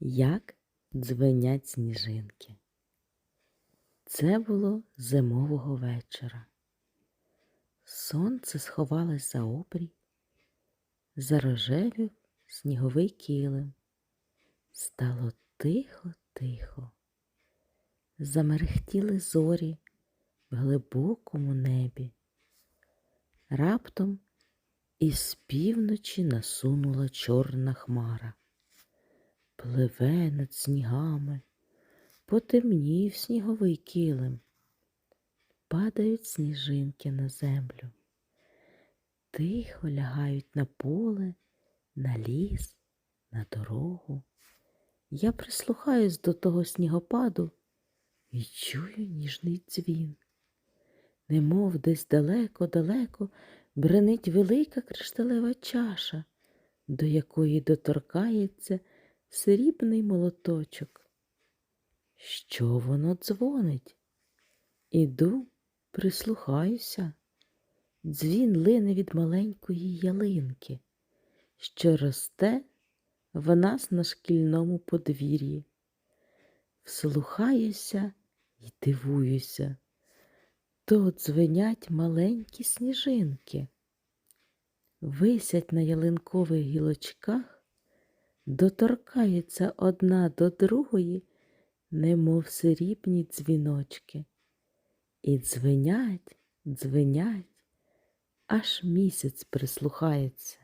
Як дзвенять сніжинки. Це було зимового вечора. Сонце сховалось за обрій, зарожевів сніговий килим. Стало тихо-тихо. Замерехтіли зорі в глибокому небі. Раптом із півночі насунула чорна хмара. Пливе над снігами, потемнів сніговий килим. Падають сніжинки на землю, тихо лягають на поле, на ліс, на дорогу. Я прислухаюсь до того снігопаду і чую ніжний дзвін. Немов десь далеко-далеко бренить велика кришталева чаша, до якої доторкається срібний молоточок. Що воно дзвонить? Іду, прислухаюся. Дзвін лине від маленької ялинки, що росте в нас на шкільному подвір'ї. Вслухаюся і дивуюся. То дзвенять маленькі сніжинки, висять на ялинкових гілочках, доторкаються одна до другої, немов срібні дзвіночки, і дзвенять, дзвенять, аж місяць прислухається.